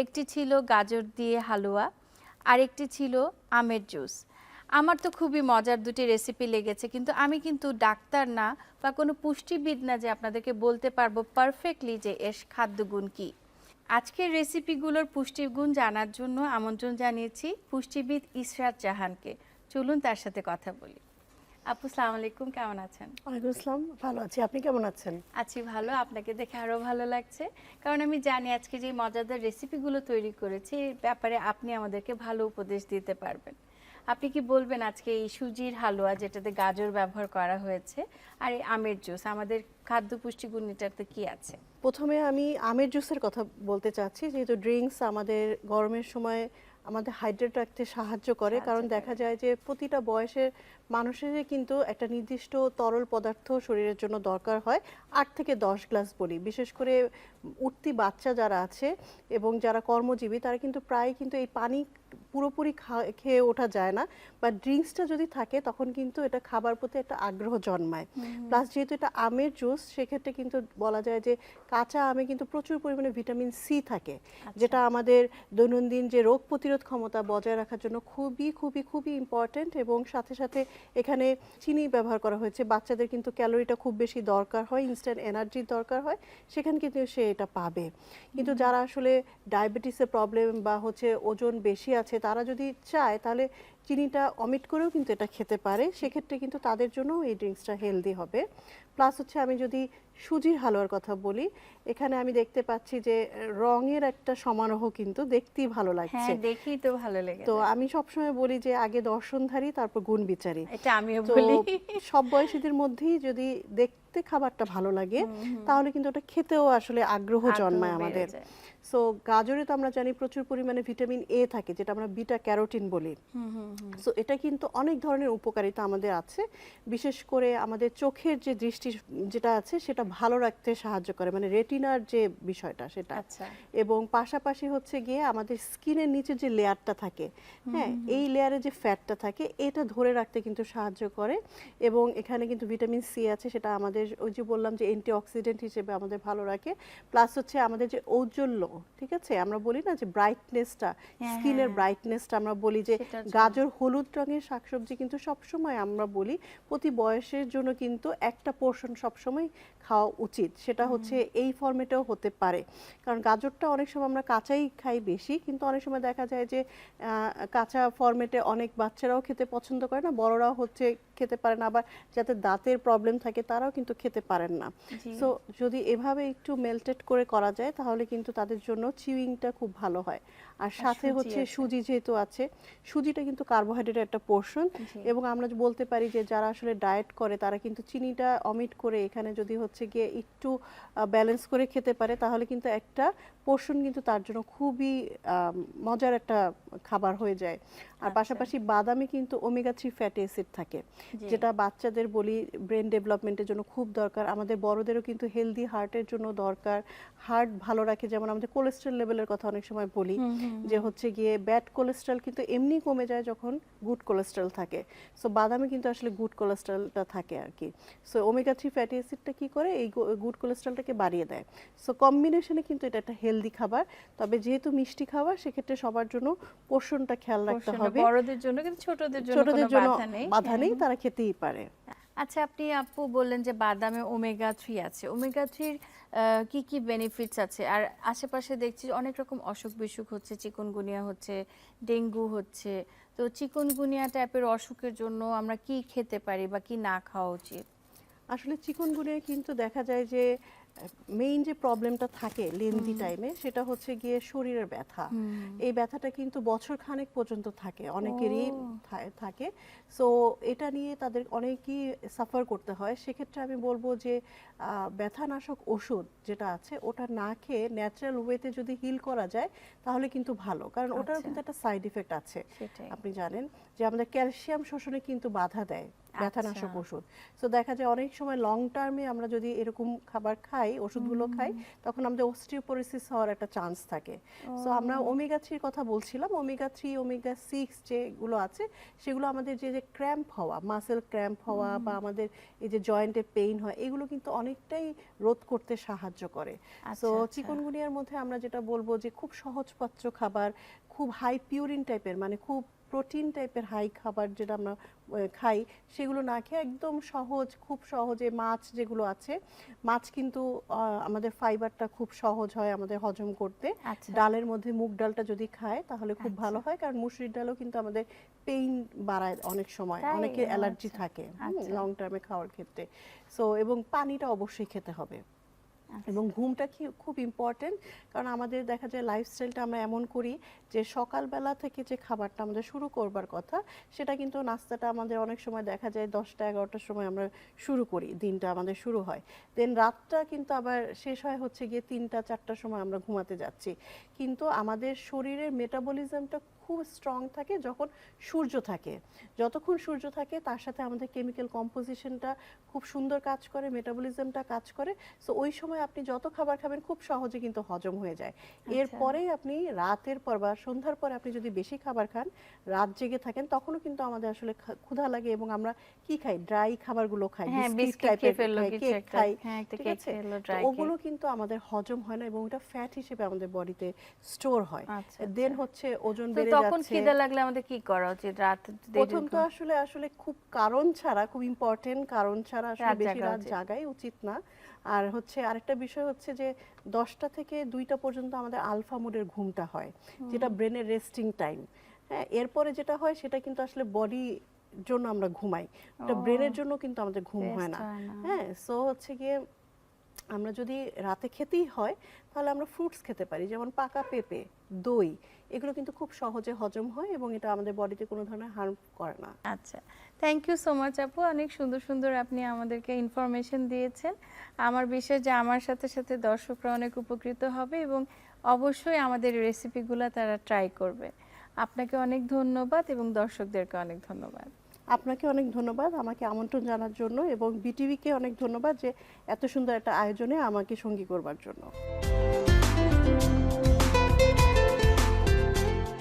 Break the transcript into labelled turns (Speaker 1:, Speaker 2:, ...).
Speaker 1: একটি ছিল গাজর দিয়ে হালুয়া আর একটি ছিল আমের জুস। আমার তো খুবই মজার দুটি রেসিপি লেগেছে, কিন্তু আমি কিন্তু ডাক্তার না বা কোনো পুষ্টিবিদ না যে আপনাদেরকে বলতে পারব পারফেক্টলি যে এর খাদ্যগুণ কী। আজকের রেসিপিগুলোর পুষ্টিগুণ জানার জন্য আমন্ত্রণ জানিয়েছি পুষ্টিবিদ ইসরাত জাহানকে। চলুন তার সাথে কথা বলি। আপু সালাম আলাইকুম কেমন আছেন?
Speaker 2: ওয়ালাইকুম আসসালাম ভালো আছি। আপনি কেমন আছেন?
Speaker 1: আছি ভালো আপনাকে দেখে আরও ভালো লাগছে। কারণ আমি জানি আজকে যে মজাদার রেসিপিগুলো তৈরি করেছি এই ব্যাপারে আপনি আমাদেরকে ভালো উপদেশ দিতে পারবেন। আপনি কি বলবেন আজকে এই সুজির হালুয়া যেটাতে গাজর ব্যবহার করা হয়েছে আর এই আমের জুস আমাদের খাদ্য পুষ্টিগুণ এটাতে কি আছে?
Speaker 2: প্রথমে আমি আমের জুসের কথা বলতে চাচ্ছি। যেহেতু ড্রিঙ্কস আমাদের গরমের সময় আমাদের হাইড্রেট রাখতে সাহায্য করে। কারণ দেখা যায় যে প্রতিটা বয়সের মানুষের কিন্তু একটা নির্দিষ্ট তরল পদার্থ শরীরের জন্য দরকার হয়। আট থেকে দশ গ্লাস বলি। বিশেষ করে উঠতি বাচ্চা যারা আছে এবং যারা কর্মজীবী তারা কিন্তু প্রায় কিন্তু এই পানি পুরোপুরি খা- খেয়ে ওঠা যায় না। বা ড্রিঙ্কসটা যদি থাকে তখন কিন্তু এটা খাবার প্রতি একটা আগ্রহ জন্মায়। প্লাস যেহেতু এটা আমের জুস সেক্ষেত্রে কিন্তু বলা যায় যে কাঁচা আমে কিন্তু প্রচুর পরিমাণে ভিটামিন সি থাকে। যেটা আমাদের দৈনন্দিন যে রোগ প্রতিরোধ ক্ষমতা বজায় রাখার জন্য খুবই খুবই খুবই ইম্পর্ট্যান্ট এবং সাথে সাথে এখানে চিনি ব্যবহার করা হয়েছে। বাচ্চাদের কিন্তু ক্যালোরিটা খুব বেশি দরকার হয় ইনস্ট্যান্ট এনার্জির দরকার হয় সেখানে কিন্তু সে এটা পাবে। কিন্তু যারা আসলে ডায়াবেটিসের প্রবলেম বা হচ্ছে ওজন বেশি আছে তারা যদি চায় তাহলে চিনিটা অমিট করেও কিন্তু এটা খেতে পারে। সেক্ষেত্রে কিন্তু তাদের জন্য এই ড্রিঙ্কসটা হেলদি হবে। প্লাস হচ্ছে আমি যদি সুজির হালুয়ার কথা বলি এখানে আমি দেখতে পাচ্ছি যে রঙের একটা সমারোহ কিন্তু দেখতেই ভালো লাগছে।
Speaker 1: হ্যাঁ দেখি তো ভালো লাগে
Speaker 2: তো। আমি সবসময় বলি যে আগে দর্শনধারী তারপর গুণ বিচারী।
Speaker 1: এটা আমিও বলি।
Speaker 2: সব বয়সীদের মধ্যেই যদি দেখতে খাবারটা ভালো লাগে তাহলে কিন্তু ওটা খেতেও আসলে আগ্রহ জন্মায় আমাদের। সো গাজরে তো আমরা জানি প্রচুর পরিমাণে ভিটামিন এ থাকে যেটা আমরা বিটা ক্যারোটিন বলি। সো এটা কিন্তু অনেক ধরনের উপকারিতা আমাদের আছে। বিশেষ করে আমাদের চোখের যে দৃষ্টি যেটা আছে সেটা ভালো রাখতে সাহায্য করে মানে রেটিনার যে বিষয়টা সেটা।
Speaker 1: আচ্ছা।
Speaker 2: এবং পাশাপাশি হচ্ছে গিয়ে আমাদের স্কিনের নিচে যে লেয়ারটা থাকে হ্যাঁ এই লেয়ারে যে ফ্যাটটা থাকে এটা ধরে রাখতে কিন্তু সাহায্য করে। এবং এখানে কিন্তু ভিটামিন সি আছে সেটা আমাদের ওই যে বললাম যে অ্যান্টিঅক্সিডেন্ট হিসেবে আমাদের ভালো রাখে। প্লাস হচ্ছে আমাদের যে ঔজ্জ্বল্য ঠিক আছে? আমরা বলি না যে ব্রাইটনেসটা স্কিনের। ব্রাইটনেসটা আমরা বলি যে গাজর হলুদ রঙের শাকসবজি কিন্তু সবসময় আমরা বলি প্রতি বয়সের জন্য কিন্তু একটা পোর্শন সবসময় খাওয়া উচিত। সেটা হচ্ছে এই ফর্মেটেও হতে পারে। কারণ গাজরটা অনেক সময় আমরা কাঁচাই খাই বেশি কিন্তু অনেক সময় দেখা যায় যে আহ, কাঁচা ফর্মেটে অনেক বাচ্চারাও খেতে পছন্দ করে না বড়রাও হচ্ছে খেতে পারেন আবার যাতে দাঁতের প্রবলেম থাকে তারাও কিন্তু খেতে পারেন না। সো যদি এভাবে একটু মেল্টেড করে করা যায় তাহলে কিন্তু তাদের জন্য চিউইংটা খুব ভালো হয়। আর সাথে হচ্ছে সুজি যেহেতু আছে সুজিটা কিন্তু কার্বোহাইড্রেটের একটা পোর্শন এবং আমরা বলতে পারি যে যারা আসলে ডায়েট করে তারা কিন্তু চিনিটা অমিট করে এখানে যদি হচ্ছে গিয়ে একটু ব্যালেন্স করে খেতে পারে তাহলে কিন্তু একটা পোর্শন কিন্তু তার জন্য খুবই মজার একটা খাবার হয়ে যায়। আর
Speaker 1: আচ্ছা।
Speaker 2: পাশাপাশি বাদামে কিন্তু ওমেগা থ্রি ফ্যাটি অ্যাসিড থাকে যেটা বাচ্চাদের বলি ব্রেন ডেভেলপমেন্টের জন্য খুব দরকার। আমাদের বড়দেরও কিন্তু হেলদি হার্টের জন্য দরকার। হার্ট ভালো রাখে যেমন আমাদের কোলেস্ট্রল লেভেলের কথা অনেক সময় বলি যে হচ্ছে গিয়ে ব্যাড কোলেস্ট্রল কিন্তু এমনি কমে যায় যখন গুড কোলেস্ট্রল থাকে। সো বাদামে কিন্তু আসলে গুড কোলেস্ট্রলটা থাকে আর কি। সো ওমেগা থ্রি ফ্যাটি অ্যাসিডটা কি করে? এই গুড কোলেস্ট্রলটাকে বাড়িয়ে দেয়। সো কম্বিনেশনে কিন্তু এটা একটা হেলদি খাবার। তবে যেহেতু মিষ্টি খাবার সেক্ষেত্রে সবার জন্য পোষণটা খেয়াল রাখতে
Speaker 1: পোষণ
Speaker 2: হবে।
Speaker 1: বড়দের জন্য কিন্তু ছোটদের জন্য
Speaker 2: ছোটদের
Speaker 1: কোনো
Speaker 2: জন্য
Speaker 1: বাধা নেই।
Speaker 2: বাধা নেই
Speaker 1: হ্যাঁ।
Speaker 2: তারা খেতেই পারে।
Speaker 1: আচ্ছা আপনি আপু বললেন যে বাদামে ওমেগা থ্রি আছে। ওমেগা থ্রির কি কি বেনিফিটস আছে? আর আশেপাশে দেখছি অনেক রকম অসুখ বিসুখ হচ্ছে চিকুনগুনিয়া হচ্ছে ডেঙ্গু হচ্ছে। তো চিকুনগুনিয়া টাইপের অসুখের জন্য আমরা কি খেতে পারি বা কি না খাওয়া উচিত?
Speaker 2: আসলে চিকনগুনিয়া কিন্তু দেখা যায় যে মেইন যে প্রবলেমটা থাকে লেন্দি টাইমে সেটা হচ্ছে গিয়ে শরীরের ব্যথা। এই ব্যথাটা কিন্তু বছর খানেক পর্যন্ত থাকে অনেকেরই থাকে। সো এটা নিয়ে তাদের অনেকই সাফার করতে হয়। সেক্ষেত্রে আমি বলব যে ব্যথানাশক ওষুধ যেটা আছে ওটা না খেয়ে ন্যাচারাল ওয়েতে যদি হিল করা যায় তাহলে কিন্তু ভালো। কারণ ওটারও
Speaker 1: আচ্ছা।
Speaker 2: কিন্তু একটা সাইড ইফেক্ট আছে। আপনি জানেন যে আমাদের ক্যালসিয়াম শোষণে কিন্তু বাধা দেয়। ব্যথানাশক
Speaker 1: আচ্ছা।
Speaker 2: ওষুধ। সো দেখা যায় অনেক সময় লং টার্মে আমরা যদি এরকম খাবার খাই ওষুধগুলো খাই তখন আমাদের অস্টিওপোরোসিস হওয়ার একটা চান্স থাকে। সো আমরা ওমেগা থ্রির কথা বলছিলাম ওমেগা থ্রি ওমেগা সিক্স যেগুলো আছে সেগুলো আমাদের যে যে ক্র্যাম্প হওয়া মাসেল ক্র্যাম্প হওয়া বা আমাদের এই যে জয়েন্টে পেইন হয় এগুলো কিন্তু অনেকটাই রোধ করতে সাহায্য করে।
Speaker 1: আচ্ছা,
Speaker 2: সো
Speaker 1: আচ্ছা।
Speaker 2: চিকনগুনিয়ার মধ্যে আমরা যেটা বলব যে খুব সহজপাচ্য খাবার খুব হাই পিউরিন টাইপের মানে খুব প্রোটিন টাইপের হাই খাবার যেটা আমরা খাই সেগুলো না খেয়ে একদম সহজ খুব সহজে মাছ যেগুলো আছে মাছ কিন্তু আমাদের ফাইবারটা খুব সহজ হয় আমাদের হজম করতে
Speaker 1: আচ্ছা
Speaker 2: ডালের মধ্যে মুগ ডালটা যদি খায় তাহলে খুব
Speaker 1: আচ্ছা।
Speaker 2: ভালো হয় কারণ মুসুরির ডালও কিন্তু আমাদের পেইন বাড়ায় অনেক সময়? অনেকের অ্যালার্জি
Speaker 1: আচ্ছা।
Speaker 2: থাকে। লং টার্মে খাওয়ার ক্ষেত্রে সো এবং পানিটা অবশ্যই খেতে হবে। এবং ঘুমটা কি খুব ইম্পর্টেন্ট কারণ আমাদের দেখা যায় লাইফস্টাইলটা আমরা এমন করি যে সকালবেলা থেকে যে খাবারটা আমাদের শুরু করবার কথা, সেটা কিন্তু নাস্তাটা আমাদের অনেক সময় দেখা যায় দশটা, এগারোটার সময় আমরা শুরু করি, দিনটা আমাদের শুরু হয়। দেন রাতটা কিন্তু আবার শেষ হয় হচ্ছে গিয়ে তিনটা, চারটার সময় আমরা ঘুমাতে যাচ্ছি। কিন্তু আমাদের শরীরের মেটাবলিজমটা খুব স্ট্রং থাকে যখন সূর্য থাকে। যতক্ষণ সূর্য থাকে তার সাথে আমাদের কেমিক্যাল কম্পোজিশনটা খুব সুন্দর কাজ করে মেটাবলিজমটা কাজ করে। সো ওই সময় আপনি যত খাবার খাবেন খুব সহজে কিন্তু হজম হয়ে যায়। এরপরেই আপনি রাতের পর বা সন্ধ্যার পরে আপনি যদি বেশি খাবার খান রাত জেগে থাকেন তখনও কিন্তু আমাদের আসলে ক্ষুধা লাগে এবং আমরা কি খাই? ড্রাই খাবারগুলো খাই বিস্কিট টাইপের কেক খাই
Speaker 1: হ্যাঁ
Speaker 2: ঠিক আছে? ওগুলো কিন্তু আমাদের হজম হয় না এবং ওটা ফ্যাট হিসেবে আমাদের বডিতে স্টোর হয়।
Speaker 1: আচ্ছা
Speaker 2: দেন হচ্ছে ওজন বেড়ে
Speaker 1: তখন খিদে লাগলে আমাদের কি করা উচিত? রাত
Speaker 2: প্রথম তো আসলে আসলে খুব কারণ ছাড়া খুব ইম্পর্টেন্ট কারণ ছাড়া আসলে বেশি রাত জাগাই উচিত না। আর হচ্ছে আরেকটা বিষয় হচ্ছে যে দশটা থেকে দুইটা পর্যন্ত আমাদের আলফা মোডের ঘুমটা হয় যেটা ব্রেনের রেস্টিং টাইম হ্যাঁ এরপরে যেটা হয় সেটা কিন্তু আসলে বডি জন্য আমরা ঘুমাই।
Speaker 1: ও।
Speaker 2: ব্রেনের জন্য কিন্তু আমাদের ঘুম হয় না।
Speaker 1: হয় না।
Speaker 2: হ্যাঁ সো হচ্ছে গিয়ে আমরা যদি রাতে খেতেই হয় তাহলে আমরা ফ্রুটস খেতে পারি। যেমন পাকা পেঁপে দই এগুলো কিন্তু খুব সহজে হজম হয় এবং এটা আমাদের বডিতে কোনো ধরনের হার্ম করে না।
Speaker 1: আচ্ছা থ্যাংক ইউ সো মাচ আপু। অনেক সুন্দর সুন্দর আপনি আমাদেরকে ইনফরমেশন দিয়েছেন। আমার বিশ্বাস যে আমার সাথে সাথে দর্শকরা অনেক উপকৃত হবে এবং অবশ্যই আমাদের রেসিপিগুলো তারা ট্রাই করবে। আপনাকে অনেক ধন্যবাদ এবং দর্শকদেরকে অনেক ধন্যবাদ।
Speaker 2: আপনাকে অনেক ধন্যবাদ আমাকে আমন্ত্রণ জানার জন্য এবং বিটিভিকে অনেক ধন্যবাদ যে এত সুন্দর একটা আয়োজনে আমাকে সঙ্গী করবার জন্য।